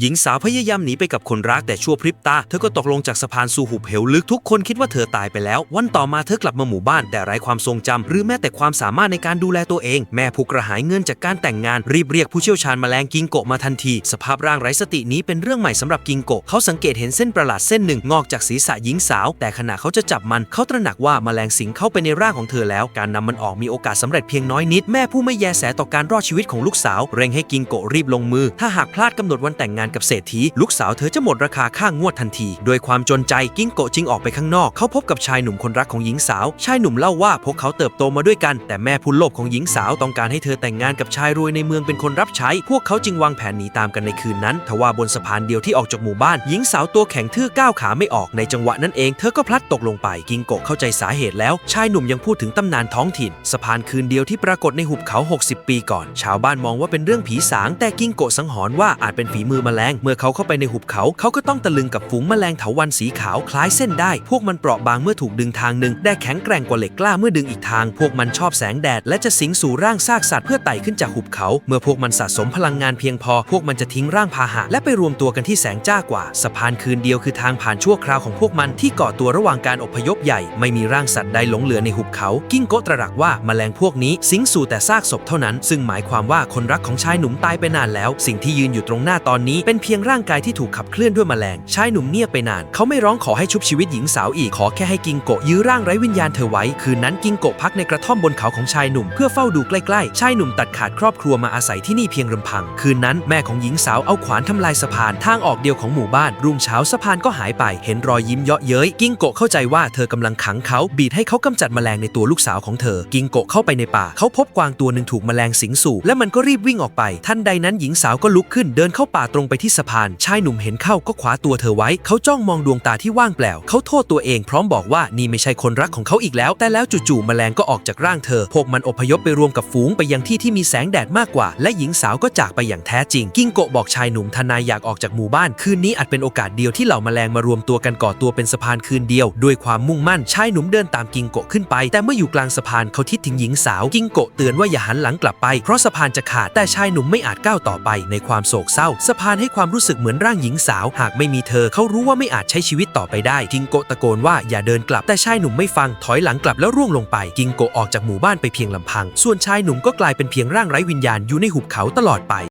หญิงสาวพยายามหนีไปกับคนรักแต่ชั่วพริบตา เธอก็ตกลงจากสะพานสู่หุบเหวลึกทุกคนคิดว่าเธอตายไปแล้ว วันต่อมาเธอกลับมาหมู่บ้านแต่ไร้ความทรงจำหรือแม้แต่ความสามารถในการดูแลตัวเอง แม่ผู้กระหายเงินจากการแต่งงาน รีบเรียกผู้เชี่ยวชาญแมลงกิงโกะมาทันที สภาพร่างไร้สตินี้เป็นเรื่องใหม่สำหรับกิงโกะเขาสังเกตเห็นเส้นประหลาดเส้นหนึ่งงอกจากศีรษะหญิงสาว แต่ขณะเขาจะจับมันเขาตระหนักว่าแมลงสิงเข้าไปในร่างของเธอแล้ว การนำมันออกมีโอกาสสำเร็จเพียงน้อยนิดแม่ผู้ไม่แยแสต่อการรอดชีวิตของลูกสาวเร่งให้กิงโกะรีบลงมือ ถ้าหากพลาดกำหนดวันแต่งงานกับเศรษฐี ลูกสาวเธอจะหมดราคาค่างวดทันที โดยความจนใจกิ้งโกะจึงออกไปข้างนอก เขาพบกับชายหนุ่มคนรักของหญิงสาว ชายหนุ่มเล่าว่าพวกเขาเติบโตมาด้วยกัน แต่แม่ผู้โลภของหญิงสาวต้องการให้เธอแต่งงานกับชายรวยในเมืองเป็นคนรับใช้ พวกเขาจึงวางแผนหนีตามกันในคืนนั้นทว่าบนสะพานเดียวที่ออกจากหมู่บ้านหญิงสาวตัวแข็งทื่อก้าวขาไม่ออกในจังหวะนั้นเองเธอก็พลัดตกลงไปกิงโกะเข้าใจสาเหตุแล้ว ชายหนุ่มยังพูดถึงตำนานท้องถิ่น สะพานคืนเดียวที่ปรากฏในหุบเขา 60 ปีก่อน ชาวบ้านมองว่าเป็นเรื่องผีสางแต่กิงโกะสังหรณ์ว่าอาจเป็นฝีมือแมลง เมื่อเขาเข้าไปในหุบเขา เขาก็ต้องตะลึงกับฝูงแมลงเถาวัลย์สีขาวคล้ายเส้นได้ พวกมันเปราะบางเมื่อถูกดึงทางหนึ่งแต่แข็งแกร่งกว่าเหล็กกล้าเมื่อดึงอีกทาง พวกมันชอบแสงแดด และจะสิงสู่ร่างซากสัตว์เพื่อไต่ขึ้นจากหุบเขา เมื่อพวกมันสะสมพลังงานเพียงพอ พวกมันจะทิ้งร่างพาหะ และไปรวมตัวกันที่แสงจ้ากว่า สะพานคืนเดียวคือทางผ่านชั่วคราวของพวกมันที่ก่อตัวระหว่างการอพยพใหญ่ ไม่มีร่างสัตว์ใดหลงเหลือในหุบเขา กิ้งโกตระหักว่าแมลงพวกนี้สิงสู่แต่ซากศพเท่านั้น ซึ่งหมายความว่าคนรักของชายหนุ่มตายไปนานแล้ว สิ่งที่ยืนอยู่ตรงหน้าตอนนี้เป็นเพียงร่างกายที่ถูกขับเคลื่อนด้วยแมลง ชายหนุ่มเงียบไปนาน เขาไม่ร้องขอให้ชุบชีวิตหญิงสาวอีก ขอแค่ให้กิงโกะยื้อร่างไร้วิญญาณเธอไว้ คืนนั้นกิงโกะพักในกระท่อมบนเขาของชายหนุ่มเพื่อเฝ้าดูใกล้ๆ ชายหนุ่มตัดขาดครอบครัวมาอาศัยที่นี่เพียงลำพัง คืนนั้นแม่ของหญิงสาวเอาขวานทำลายสะพานทางออกเดียวของหมู่บ้าน รุ่งเช้าสะพานก็หายไป เห็นรอยยิ้มเยาะเย้ย กิงโกะเข้าใจว่าเธอกำลังขังเขา บีดให้เขากำจัดแมลงในตัวลูกสาวของเธอ กิงโกะเข้าไปในป่า เขาพบกวางตัวหนึ่งถูกแมลงสิงสู่ และมันก็รีบวิ่งออกไป ทันใดนั้นหญิงสาวก็ลุกขึ้นเดินเข้าป่าตรงไปที่สะพานชายหนุ่มเห็นเข้าก็คว้าตัวเธอไว้ เขาจ้องมองดวงตาที่ว่างเปล่า เขาโทษตัวเองพร้อมบอกว่านี่ไม่ใช่คนรักของเขาอีกแล้ว แต่แล้วจู่ๆแมลงก็ออกจากร่างเธอ พวกมันอพยพไปรวมกับฝูงไปยังที่ที่มีแสงแดดมากกว่า และหญิงสาวก็จากไปอย่างแท้จริง กิ้งโกะบอกชายหนุ่มทนายอยากออกจากหมู่บ้าน คืนนี้อาจเป็นโอกาสเดียวที่เหล่าแมลงมารวมตัวกันก่อตัวเป็นสะพานคืนเดียว ด้วยความมุ่งมั่นชายหนุ่มเดินตามกิ้งโกะขึ้นไป แต่เมื่ออยู่กลางสะพานเขาทิดถึงหญิงสาว กิ้งโกะเตือนว่าอย่าหันหลังกลับไปเพราะสะพานจะขาดแต่ชายหนุ่มไม่อาจก้าวต่อไปในความโศกเศร้าสะพานใให้ความรู้สึกเหมือนร่างหญิงสาว หากไม่มีเธอเขารู้ว่าไม่อาจใช้ชีวิตต่อไปได้กิงโกะตะโกนว่าอย่าเดินกลับแต่ชายหนุ่มไม่ฟังถอยหลังกลับแล้วร่วงลงไป กิงโกะออกจากหมู่บ้านไปเพียงลำพัง ส่วนชายหนุ่มก็กลายเป็นเพียงร่างไร้วิญญาณอยู่ในหุบเขาตลอดไป